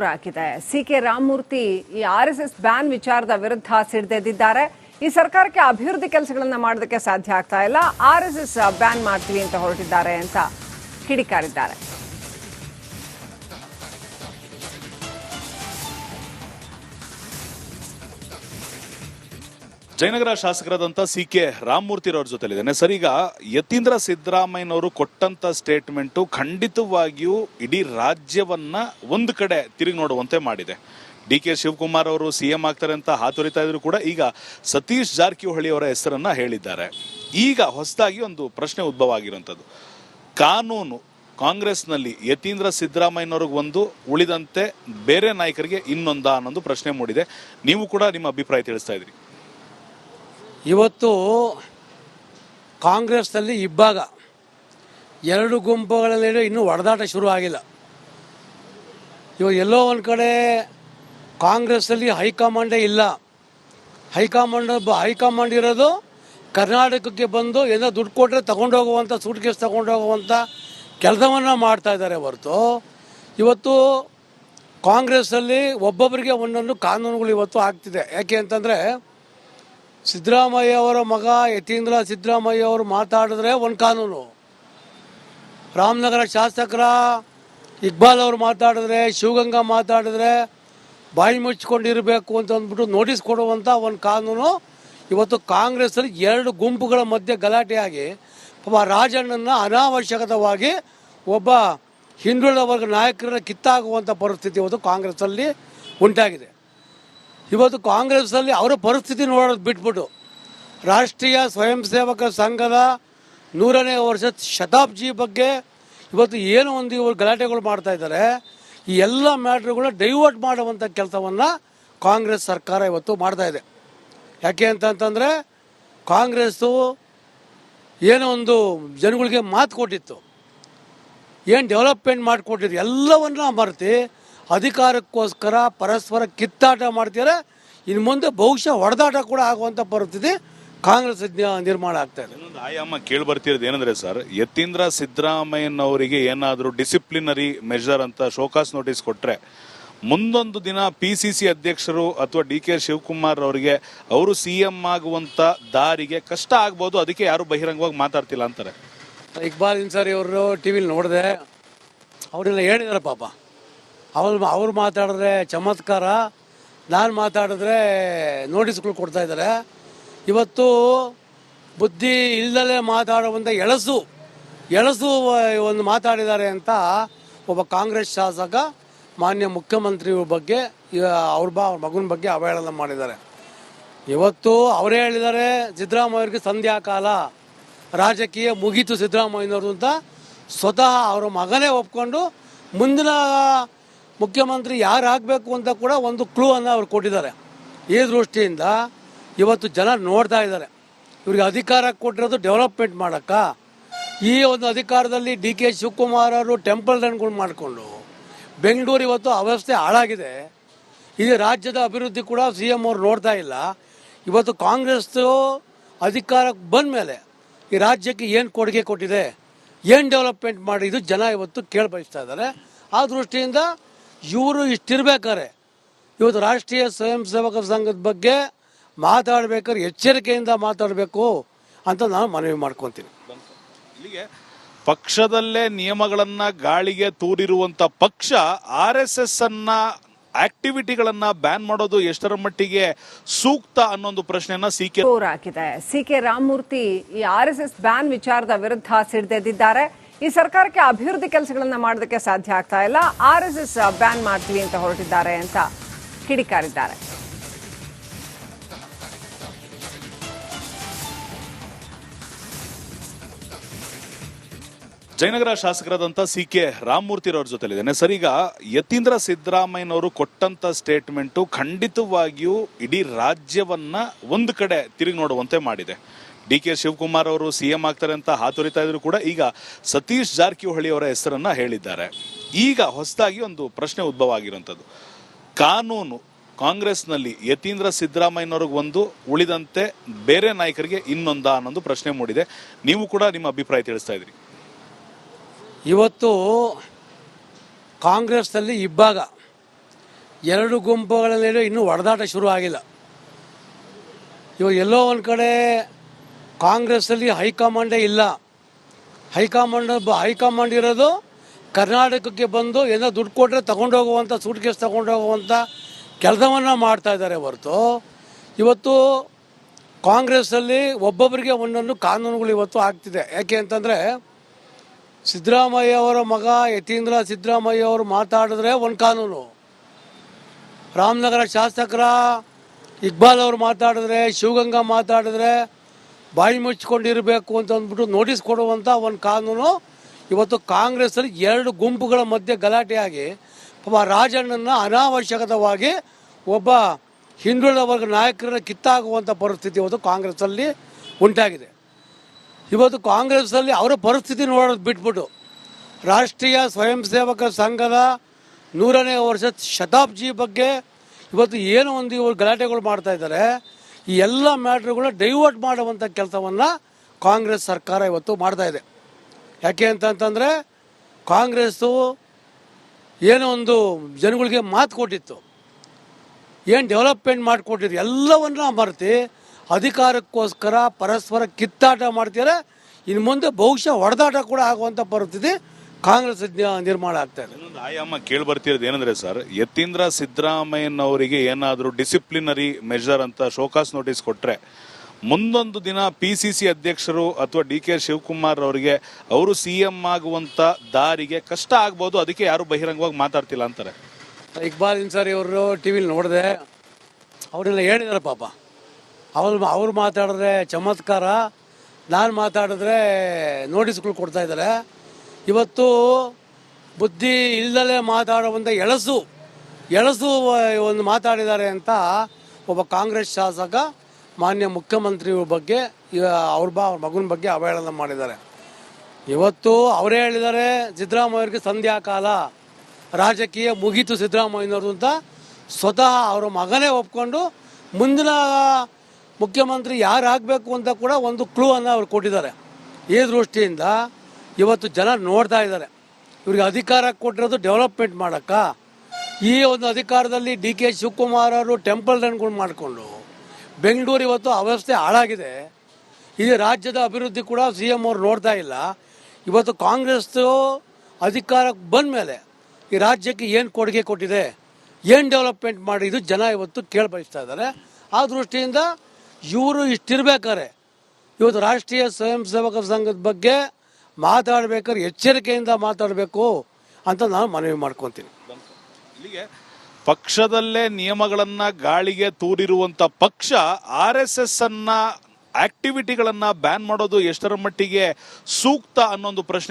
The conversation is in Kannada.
ಜೋರಾಗಿದೆ ಸಿ ಕೆ ರಾಮಮೂರ್ತಿ ಈ ಆರ್ ಎಸ್ ಎಸ್ ಬ್ಯಾನ್ ವಿಚಾರದ ವಿರುದ್ಧ ಸಿಡಿದೆದ್ದಿದ್ದಾರೆ ಈ ಸರ್ಕಾರಕ್ಕೆ ಅಭಿವೃದ್ಧಿ ಕೆಲಸಗಳನ್ನ ಮಾಡೋದಕ್ಕೆ ಸಾಧ್ಯ ಆಗ್ತಾ ಇಲ್ಲ. ಆರ್ ಎಸ್ ಎಸ್ ಬ್ಯಾನ್ ಮಾಡ್ತೀವಿ ಅಂತ ಹೊರಟಿದ್ದಾರೆ ಅಂತ ಕಿಡಿಕಾರಿದ್ದಾರೆ. ಜಯನಗರ ಶಾಸಕರಾದಂಥ ಸಿ ಕೆ ರಾಮಮೂರ್ತಿರವ್ರ ಜೊತೆಲಿದ್ದೇನೆ ಸರ್, ಈಗ ಯತೀಂದ್ರ ಸಿದ್ದರಾಮಯ್ಯನವರು ಕೊಟ್ಟಂತ ಸ್ಟೇಟ್ಮೆಂಟು ಖಂಡಿತವಾಗಿಯೂ ಇಡೀ ರಾಜ್ಯವನ್ನ ಒಂದು ಕಡೆ ತಿರುಗಿ ನೋಡುವಂತೆ ಮಾಡಿದೆ. ಡಿ ಕೆ ಶಿವಕುಮಾರ್ ಅವರು ಸಿ ಎಂ ಆಗ್ತಾರೆ ಅಂತ ಹಾತೊರಿತಾ ಇದ್ರು ಕೂಡ ಈಗ ಸತೀಶ್ ಜಾರಕಿಹೊಳಿ ಅವರ ಹೆಸರನ್ನ ಹೇಳಿದ್ದಾರೆ. ಈಗ ಹೊಸದಾಗಿ ಒಂದು ಪ್ರಶ್ನೆ ಉದ್ಭವ ಆಗಿರುವಂಥದ್ದು ಕಾನೂನು, ಕಾಂಗ್ರೆಸ್ನಲ್ಲಿ ಯತೀಂದ್ರ ಸಿದ್ದರಾಮಯ್ಯನವ್ರಿಗೆ ಒಂದು, ಉಳಿದಂತೆ ಬೇರೆ ನಾಯಕರಿಗೆ ಇನ್ನೊಂದ ಅನ್ನೊಂದು ಪ್ರಶ್ನೆ ಮೂಡಿದೆ. ನೀವು ಕೂಡ ನಿಮ್ಮ ಅಭಿಪ್ರಾಯ ತಿಳಿಸ್ತಾ ಇದ್ರಿ. ಇವತ್ತು ಕಾಂಗ್ರೆಸ್ನಲ್ಲಿ ಇಬ್ಬಾಗ. ಎರಡು ಗುಂಪುಗಳ ನಡುವೆ ಇನ್ನೂ ಹೊಡೆದಾಟ ಶುರು ಆಗಿಲ್ಲ. ಇವಾಗ ಎಲ್ಲೋ ಒಂದು ಕಡೆ ಕಾಂಗ್ರೆಸ್ಸಲ್ಲಿ ಹೈಕಮಾಂಡೇ ಇಲ್ಲ. ಹೈಕಮಾಂಡ್ ಹೈಕಮಾಂಡ್ ಇರೋದು ಕರ್ನಾಟಕಕ್ಕೆ ಬಂದು ಏನೋ ದುಡ್ಡು ಕೊಟ್ಟರೆ ತಗೊಂಡೋಗುವಂಥ ಸೂಟ್ ಕೇಸ್ ತಗೊಂಡೋಗುವಂಥ ಕೆಲಸವನ್ನು ಮಾಡ್ತಾ ಇದ್ದಾರೆ ಹೊರತು. ಇವತ್ತು ಕಾಂಗ್ರೆಸ್ಸಲ್ಲಿ ಒಬ್ಬೊಬ್ಬರಿಗೆ ಒಂದೊಂದು ಕಾನೂನುಗಳು ಇವತ್ತು ಆಗ್ತಿದೆ. ಯಾಕೆ ಅಂತಂದರೆ ಸಿದ್ದರಾಮಯ್ಯ ಅವರ ಮಗ ಯತೀಂದ್ರ ಸಿದ್ದರಾಮಯ್ಯ ಅವರು ಮಾತಾಡಿದ್ರೆ ಒಂದು ಕಾನೂನು. ರಾಮನಗರ ಶಾಸಕರ ಇಕ್ಬಾಲ್ ಅವರು ಮಾತಾಡಿದ್ರೆ, ಶಿವಗಂಗಾ ಮಾತಾಡಿದ್ರೆ ಬಾಯಿ ಮುಚ್ಚಿಕೊಂಡಿರಬೇಕು ಅಂತ ಅಂದ್ಬಿಟ್ಟು ನೋಟಿಸ್ ಕೊಡುವಂಥ ಒಂದು ಕಾನೂನು. ಇವತ್ತು ಕಾಂಗ್ರೆಸ್ಸಲ್ಲಿ ಎರಡು ಗುಂಪುಗಳ ಮಧ್ಯೆ ಗಲಾಟೆಯಾಗಿ ಪಾಪ ರಾಜಣ್ಣನ ಅನಾವಶ್ಯಕತವಾಗಿ ಒಬ್ಬ ಹಿಂದುಳಿದ ವರ್ಗ ನಾಯಕರನ್ನ ಕಿತ್ತಾಗುವಂಥ ಪರಿಸ್ಥಿತಿ ಇವತ್ತು ಕಾಂಗ್ರೆಸ್ಸಲ್ಲಿ ಉಂಟಾಗಿದೆ. ಇವತ್ತು ಕಾಂಗ್ರೆಸ್ಸಲ್ಲಿ ಅವರ ಪರಿಸ್ಥಿತಿ ನೋಡೋದು ಬಿಟ್ಬಿಟ್ಟು ರಾಷ್ಟ್ರೀಯ ಸ್ವಯಂ ಸೇವಕ ಸಂಘದ ನೂರನೇ ವರ್ಷ ಶತಾಬ್ದಿ ಬಗ್ಗೆ ಇವತ್ತು ಏನು ಒಂದು ಇವರು ಗಲಾಟೆಗಳು ಮಾಡ್ತಾ ಇದ್ದಾರೆ, ಈ ಎಲ್ಲ ಮ್ಯಾಟ್ರುಗಳು ಡೈವರ್ಟ್ ಮಾಡುವಂಥ ಕೆಲಸವನ್ನು ಕಾಂಗ್ರೆಸ್ ಸರ್ಕಾರ ಇವತ್ತು ಮಾಡ್ತಾ ಇದೆ. ಯಾಕೆ ಅಂತಂತಂದರೆ ಕಾಂಗ್ರೆಸ್ಸು ಏನೋ ಒಂದು ಜನಗಳಿಗೆ ಮಾತು ಕೊಟ್ಟಿತ್ತು. ಏನು ಡೆವಲಪ್ಮೆಂಟ್ ಮಾಡಿಕೊಟ್ಟಿದ್ರು ಎಲ್ಲವನ್ನ ಮರೆತು ಅಧಿಕಾರಕ್ಕೋಸ್ಕರ ಪರಸ್ಪರ ಕಿತ್ತಾಟ ಮಾಡ್ತಿದ್ದಾರೆ. ಇನ್ನು ಮುಂದೆ ಬಹುಶಃ ಹೊಡೆದಾಟ ಕೂಡ ಆಗುವಂಥ ಪರಿಸ್ಥಿತಿ ಕಾಂಗ್ರೆಸ್ ನಿರ್ಮಾಣ ಆಗ್ತಾ ಇದೆ. ಇನ್ನೊಂದು ಆಯಾಮ ಕೇಳಿ ಬರ್ತಿರೋದು ಏನಂದ್ರೆ ಸರ್ ಯತೀಂದ್ರ ಸಿದ್ದರಾಮಯ್ಯನವರಿಗೆ ಏನಾದರೂ ಡಿಸಿಪ್ಲಿನರಿ ಮೆಜರ್ ಅಂತ ಶೋಕಾಸ್ ನೋಟಿಸ್ ಕೊಟ್ರೆ ಮುಂದೊಂದು ದಿನ ಪಿ ಸಿ ಸಿ ಅಧ್ಯಕ್ಷರು ಅಥವಾ ಡಿ ಕೆ ಶಿವಕುಮಾರ್ ಅವರಿಗೆ ಅವರು ಸಿ ಎಂ ಆಗುವಂತ ದಾರಿಗೆ ಕಷ್ಟ ಆಗ್ಬೋದು ಅದಕ್ಕೆ ಯಾರು ಬಹಿರಂಗವಾಗಿ ಮಾತಾಡ್ತಿಲ್ಲ ಅಂತಾರೆ. ಇಕ್ಬಾಲ್ ಇನ್ಸಾರಿ ಅವರು ಟಿ ವಿಲಿ ನೋಡಿದೆ ಅವರೆಲ್ಲ ಹೇಳಿದಾರೆ ಪಾಪ. ಅವ್ರು ಅವ್ರು ಮಾತಾಡಿದ್ರೆ ಚಮತ್ಕಾರ. ನಾನು ಮಾತಾಡಿದ್ರೆ ನೋಟಿಸ್ಗಳು ಕೊಡ್ತಾ ಇದ್ದಾರೆ. ಇವತ್ತು ಬುದ್ಧಿ ಇಲ್ಲದಲೇ ಮಾತಾಡುವಂಥ ಎಳಸು ಎಳಸು ಒಂದು ಮಾತಾಡಿದ್ದಾರೆ ಅಂತ ಒಬ್ಬ ಕಾಂಗ್ರೆಸ್ ಶಾಸಕ, ಮಾನ್ಯ ಮುಖ್ಯಮಂತ್ರಿ ಬಗ್ಗೆ ಅವ್ರ ಬಾ, ಅವ್ರ ಮಗನ ಬಗ್ಗೆ ಅವಹೇಳನ ಮಾಡಿದ್ದಾರೆ. ಇವತ್ತು ಅವರೇ ಹೇಳಿದ್ದಾರೆ ಸಿದ್ದರಾಮಯ್ಯವ್ರಿಗೆ ಸಂಧ್ಯಾಕಾಲ ರಾಜಕೀಯ ಮುಗೀತು ಸಿದ್ದರಾಮಯ್ಯನವರು ಅಂತ ಸ್ವತಃ ಅವರ ಮಗನೇ ಒಪ್ಕೊಂಡು ಮುಂದಿನ ಮುಖ್ಯಮಂತ್ರಿ ಯಾರು ಆಗಬೇಕು ಅಂತ ಕೂಡ ಒಂದು ಕ್ಲೂ ಅನ್ನು ಅವ್ರು ಕೊಟ್ಟಿದ್ದಾರೆ. ಈ ದೃಷ್ಟಿಯಿಂದ ಇವತ್ತು ಜನ ನೋಡ್ತಾ ಇದ್ದಾರೆ. ಇವ್ರಿಗೆ ಅಧಿಕಾರ ಕೊಟ್ಟಿರೋದು ಡೆವಲಪ್ಮೆಂಟ್ ಮಾಡೋಕ್ಕ. ಈ ಒಂದು ಅಧಿಕಾರದಲ್ಲಿ ಡಿ ಕೆ ಶಿವಕುಮಾರ್ ಅವರು ಟೆಂಪಲ್ ರನ್ಗಳು ಮಾಡಿಕೊಂಡು ಬೆಂಗಳೂರು ಇವತ್ತು ಅವಸ್ಥೆ ಹಾಳಾಗಿದೆ. ಇದು ರಾಜ್ಯದ ಅಭಿವೃದ್ಧಿ ಕೂಡ ಸಿ ಎಂ ಅವರು ನೋಡ್ತಾ ಇಲ್ಲ. ಇವತ್ತು ಕಾಂಗ್ರೆಸ್ ಅಧಿಕಾರಕ್ಕೆ ಬಂದ ಮೇಲೆ ಈ ರಾಜ್ಯಕ್ಕೆ ಏನು ಕೊಡುಗೆ ಕೊಟ್ಟಿದೆ, ಏನು ಡೆವಲಪ್ಮೆಂಟ್ ಮಾಡಿದ್ದು ಜನ ಇವತ್ತು ಕೇಳಿ ಬಯಸ್ತಾ ಇದ್ದಾರೆ. ಆ ದೃಷ್ಟಿಯಿಂದ ಇವರು ಇಷ್ಟಿರ್ಬೇಕಾರೆ. ಇವತ್ತು ರಾಷ್ಟ್ರೀಯ ಸ್ವಯಂ ಸೇವಕ ಸಂಘದ ಬಗ್ಗೆ ಮಾತಾಡ್ಬೇಕಾದ್ರೆ ಎಚ್ಚರಿಕೆಯಿಂದ ಮಾತಾಡಬೇಕು ಅಂತ ನಾನು ಮನವಿ ಮಾಡ್ಕೊತೀನಿ. ಇಲ್ಲಿಗೆ ಪಕ್ಷದಲ್ಲೇ ನಿಯಮಗಳನ್ನ ಗಾಳಿಗೆ ತೂರಿರುವಂತ ಪಕ್ಷ ಆರ್ ಎಸ್ ಎಸ್ ಅನ್ನ ಆಕ್ಟಿವಿಟಿಗಳನ್ನ ಬ್ಯಾನ್ ಮಾಡೋದು ಎಷ್ಟರ ಮಟ್ಟಿಗೆ ಸೂಕ್ತ ಅನ್ನೊಂದು ಪ್ರಶ್ನೆಯನ್ನ ಸಿ ಕೆ ಹಾಕಿದೆ ಸಿ ಕೆ ರಾಮಮೂರ್ತಿ ಈ ಆರ್ ಎಸ್ ಎಸ್ ಬ್ಯಾನ್ ವಿಚಾರದ ವಿರುದ್ಧ ಸಿಡಿದೆದ್ದಿದ್ದಾರೆ. ಈ ಸರ್ಕಾರಕ್ಕೆ ಅಭಿವೃದ್ಧಿ ಕೆಲಸಗಳನ್ನ ಮಾಡೋದಕ್ಕೆ ಸಾಧ್ಯ ಆಗ್ತಾ ಇಲ್ಲ. ಆರ್ ಎಸ್ ಎಸ್ ಬ್ಯಾನ್ ಮಾಡ್ತೀವಿ ಅಂತ ಹೊರಟಿದ್ದಾರೆ ಅಂತ ಕಿಡಿಕಾರಿದ್ದಾರೆ. ಜಯನಗರ ಶಾಸಕರಾದಂಥ ಸಿ ಕೆ ರಾಮಮೂರ್ತಿರವ್ರ ಜೊತೆಲಿದ್ದೇನೆ ಸರ್, ಈಗ ಯತೀಂದ್ರ ಸಿದ್ದರಾಮಯ್ಯನವರು ಕೊಟ್ಟಂತ ಸ್ಟೇಟ್ಮೆಂಟು ಖಂಡಿತವಾಗಿಯೂ ಇಡೀ ರಾಜ್ಯವನ್ನ ಒಂದು ಕಡೆ ತಿರುಗಿ ನೋಡುವಂತೆ ಮಾಡಿದೆ. ಡಿ ಕೆ ಶಿವಕುಮಾರ್ ಅವರು ಸಿ ಎಂ ಆಗ್ತಾರೆ ಅಂತ ಹಾತೊರಿತಾ ಇದ್ರು ಕೂಡ ಈಗ ಸತೀಶ್ ಜಾರಕಿಹೊಳಿ ಅವರ ಹೆಸರನ್ನ ಹೇಳಿದ್ದಾರೆ. ಈಗ ಹೊಸದಾಗಿ ಒಂದು ಪ್ರಶ್ನೆ ಉದ್ಭವ ಆಗಿರುವಂಥದ್ದು. ಕಾನೂನು ಕಾಂಗ್ರೆಸ್ನಲ್ಲಿ ಯತೀಂದ್ರ ಸಿದ್ದರಾಮಯ್ಯನವ್ರಿಗೆ ಒಂದು, ಉಳಿದಂತೆ ಬೇರೆ ನಾಯಕರಿಗೆ ಇನ್ನೊಂದ ಅನ್ನೊಂದು ಪ್ರಶ್ನೆ ಮೂಡಿದೆ. ನೀವು ಕೂಡ ನಿಮ್ಮ ಅಭಿಪ್ರಾಯ ತಿಳಿಸ್ತಾ ಇದ್ರಿ. ಇವತ್ತು ಕಾಂಗ್ರೆಸ್ನಲ್ಲಿ ಇಬ್ಬಾಗ, ಎರಡು ಗುಂಪುಗಳ ನಡುವೆ ಇನ್ನೂ ಹೊಡೆದಾಟ ಶುರು ಆಗಿಲ್ಲ. ಇವಾಗ ಎಲ್ಲೋ ಒಂದು ಕಡೆ ಕಾಂಗ್ರೆಸ್ಸಲ್ಲಿ ಹೈಕಮಾಂಡೇ ಇಲ್ಲ. ಹೈಕಮಾಂಡ್ ಹೈಕಮಾಂಡ್ ಇರೋದು ಕರ್ನಾಟಕಕ್ಕೆ ಬಂದು ಏನೋ ದುಡ್ಡು ಕೊಟ್ಟರೆ ತಗೊಂಡೋಗುವಂಥ ಸೂಟ್ ಕೇಸ್ ತಗೊಂಡೋಗುವಂಥ ಕೆಲಸವನ್ನು ಮಾಡ್ತಾ ಇದ್ದಾರೆ ಹೊರತು. ಇವತ್ತು ಕಾಂಗ್ರೆಸ್ಸಲ್ಲಿ ಒಬ್ಬೊಬ್ಬರಿಗೆ ಒಂದೊಂದು ಕಾನೂನುಗಳು ಇವತ್ತು ಆಗ್ತಿದೆ. ಯಾಕೆ ಅಂತಂದರೆ ಸಿದ್ದರಾಮಯ್ಯ ಅವರ ಮಗ ಯತೀಂದ್ರ ಸಿದ್ದರಾಮಯ್ಯ ಅವರು ಮಾತಾಡಿದ್ರೆ ಒಂದು ಕಾನೂನು. ರಾಮನಗರ ಶಾಸಕರ ಇಕ್ಬಾಲ್ ಅವರು ಮಾತಾಡಿದ್ರೆ, ಶಿವಗಂಗಾ ಮಾತಾಡಿದ್ರೆ ಬಾಯಿ ಮುಚ್ಚಿಕೊಂಡಿರಬೇಕು ಅಂತ ಅಂದ್ಬಿಟ್ಟು ನೋಟಿಸ್ ಕೊಡುವಂಥ ಒಂದು ಕಾನೂನು. ಇವತ್ತು ಕಾಂಗ್ರೆಸ್ಸಲ್ಲಿ ಎರಡು ಗುಂಪುಗಳ ಮಧ್ಯೆ ಗಲಾಟೆಯಾಗಿ ರಾಜಣ್ಣನ ಅನಾವಶ್ಯಕವಾಗಿ ಒಬ್ಬ ಹಿಂದುಳಿದ ವರ್ಗ ನಾಯಕರನ್ನ ಕಿತ್ತಾಗುವಂಥ ಪರಿಸ್ಥಿತಿ ಇವತ್ತು ಕಾಂಗ್ರೆಸ್ಸಲ್ಲಿ ಉಂಟಾಗಿದೆ. ಇವತ್ತು ಕಾಂಗ್ರೆಸ್ಸಲ್ಲಿ ಅವರ ಪರಿಸ್ಥಿತಿ ನೋಡೋದು ಬಿಟ್ಬಿಟ್ಟು ರಾಷ್ಟ್ರೀಯ ಸ್ವಯಂ ಸೇವಕ ಸಂಘದ ನೂರನೇ ವರ್ಷ ಶತಾಬ್ದಿ ಬಗ್ಗೆ ಇವತ್ತು ಏನು ಒಂದು ಇವರು ಗಲಾಟೆಗಳು ಮಾಡ್ತಾ ಇದ್ದಾರೆ. ಈ ಎಲ್ಲ ಮ್ಯಾಟ್ರ್ಗಳನ್ನ ಡೈವರ್ಟ್ ಮಾಡುವಂಥ ಕೆಲಸವನ್ನು ಕಾಂಗ್ರೆಸ್ ಸರ್ಕಾರ ಇವತ್ತು ಮಾಡ್ತಾ ಇದೆ. ಯಾಕೆ ಅಂತಂತಂದರೆ ಕಾಂಗ್ರೆಸ್ಸು ಏನೋ ಒಂದು ಜನಗಳಿಗೆ ಮಾತು ಕೊಟ್ಟಿತ್ತು. ಏನು ಡೆವಲಪ್ಮೆಂಟ್ ಮಾಡಿಕೊಟ್ಟಿದ್ರು ಎಲ್ಲವನ್ನ ಮರೆತು ಅಧಿಕಾರಕ್ಕೋಸ್ಕರ ಪರಸ್ಪರ ಕಿತ್ತಾಟ ಮಾಡ್ತಾರೆ ಇನ್ನು ಮುಂದೆ ಬಹುಶಃ ಹೊಡೆದಾಟ ಕೂಡ ಆಗುವಂಥ ಪರಿಸ್ಥಿತಿ ಕಾಂಗ್ರೆಸ್ ನಿರ್ಮಾಣ ಆಗ್ತಾ ಇದೆ. ಇನ್ನೊಂದು ಆಯಾಮ ಕೇಳಿ ಬರ್ತಿರೋದು ಏನಂದ್ರೆ ಸರ್ ಯತೀಂದ್ರ ಸಿದ್ದರಾಮಯ್ಯನವರಿಗೆ ಏನಾದರೂ ಡಿಸಿಪ್ಲಿನರಿ ಮೆಜರ್ ಅಂತ ಶೋಕಾಸ್ ನೋಟಿಸ್ ಕೊಟ್ರೆ ಮುಂದೊಂದು ದಿನ ಪಿ ಸಿ ಸಿ ಅಧ್ಯಕ್ಷರು ಅಥವಾ ಡಿ ಕೆ ಶಿವಕುಮಾರ್ ಅವರಿಗೆ ಅವರು ಸಿ ಎಂ ಆಗುವಂತ ದಾರಿಗೆ ಕಷ್ಟ ಆಗ್ಬೋದು ಅದಕ್ಕೆ ಯಾರು ಬಹಿರಂಗವಾಗಿ ಮಾತಾಡ್ತಿಲ್ಲ ಅಂತಾರೆ. ಇಕ್ಬಾಲ್ ಇನ್ಸಾರಿ ಅವರು ಟಿ ವಿಲಿ ನೋಡಿದೆ ಅವರೆಲ್ಲ ಹೇಳಿದಾರೆ ಪಾಪ. ಅವ್ರು ಅವ್ರು ಮಾತಾಡಿದ್ರೆ ಚಮತ್ಕಾರ ನಾನು ಮಾತಾಡಿದ್ರೆ ನೋಟಿಸ್ಗಳು ಕೊಡ್ತಾ ಇದ್ದಾರೆ. ಇವತ್ತು ಬುದ್ಧಿ ಇಲ್ಲದಲೇ ಮಾತಾಡುವಂಥ ಎಳಸು ಎಳಸು ಒಂದು ಮಾತಾಡಿದ್ದಾರೆ ಅಂತ ಒಬ್ಬ ಕಾಂಗ್ರೆಸ್ ಶಾಸಕ, ಮಾನ್ಯ ಮುಖ್ಯಮಂತ್ರಿ ಬಗ್ಗೆ ಅವ್ರ ಬಾ, ಅವ್ರ ಮಗನ ಬಗ್ಗೆ ಅವಹೇಳನ ಮಾಡಿದ್ದಾರೆ. ಇವತ್ತು ಅವರೇ ಹೇಳಿದ್ದಾರೆ, ಸಿದ್ದರಾಮಯ್ಯವ್ರಿಗೆ ಸಂಧ್ಯಾಕಾಲ ರಾಜಕೀಯ ಮುಗೀತು ಸಿದ್ದರಾಮಯ್ಯನವ್ರದ್ದು ಅಂತ ಸ್ವತಃ ಅವರ ಮಗನೇ ಒಪ್ಕೊಂಡು ಮುಂದಿನ ಮುಖ್ಯಮಂತ್ರಿ ಯಾರಾಗಬೇಕು ಅಂತ ಕೂಡ ಒಂದು ಕ್ಲೂ ಅನ್ನು ಅವ್ರು ಕೊಟ್ಟಿದ್ದಾರೆ. ಈ ದೃಷ್ಟಿಯಿಂದ ಇವತ್ತು ಜನ ನೋಡ್ತಾ ಇದ್ದಾರೆ. ಇವ್ರಿಗೆ ಅಧಿಕಾರ ಕೊಟ್ಟಿರೋದು ಡೆವಲಪ್ಮೆಂಟ್ ಮಾಡೋಕ್ಕ. ಈ ಒಂದು ಅಧಿಕಾರದಲ್ಲಿ ಡಿ ಕೆ ಶಿವಕುಮಾರ್ ಅವರು ಟೆಂಪಲ್ ರನ್ಗಳು ಮಾಡಿಕೊಂಡು, ಬೆಂಗಳೂರು ಇವತ್ತು ಅವಸ್ಥೆ ಹಾಳಾಗಿದೆ. ಈ ರಾಜ್ಯದ ಅಭಿವೃದ್ಧಿ ಕೂಡ ಸಿ ಎಂ ಅವರು ನೋಡ್ತಾ ಇಲ್ಲ. ಇವತ್ತು ಕಾಂಗ್ರೆಸ್ ಅಧಿಕಾರಕ್ಕೆ ಬಂದ ಮೇಲೆ ಈ ರಾಜ್ಯಕ್ಕೆ ಏನು ಕೊಡುಗೆ ಕೊಟ್ಟಿದೆ, ಏನು ಡೆವಲಪ್ಮೆಂಟ್ ಮಾಡಿದ್ದು ಜನ ಇವತ್ತು ಕೇಳಿ ಬಯಸ್ತಾ ಇದ್ದಾರೆ. ಆ ದೃಷ್ಟಿಯಿಂದ ಇವರು ಇಷ್ಟಿರ್ಬೇಕಾರೆ ಇವತ್ತು ರಾಷ್ಟ್ರೀಯ ಸ್ವಯಂ ಸೇವಕ ಸಂಘದ ಬಗ್ಗೆ ಮಾತಾಡ್ಬೇಕಾದ್ರೆ ಎಚ್ಚರಿಕೆಯಿಂದ ಮಾತಾಡಬೇಕು ಅಂತ ನಾನು ಮನವಿ ಮಾಡ್ಕೊತೀನಿ. ಇಲ್ಲಿಗೆ ಪಕ್ಷದಲ್ಲೇ ನಿಯಮಗಳನ್ನು ಗಾಳಿಗೆ ತೂರಿರುವಂತ ಪಕ್ಷ ಆರ್ ಎಸ್ ಎಸ್ ಅನ್ನ ಆಕ್ಟಿವಿಟಿಗಳನ್ನ ಬ್ಯಾನ್ ಮಾಡೋದು ಎಷ್ಟರ ಮಟ್ಟಿಗೆ ಸೂಕ್ತ ಅನ್ನೊಂದು ಪ್ರಶ್ನೆ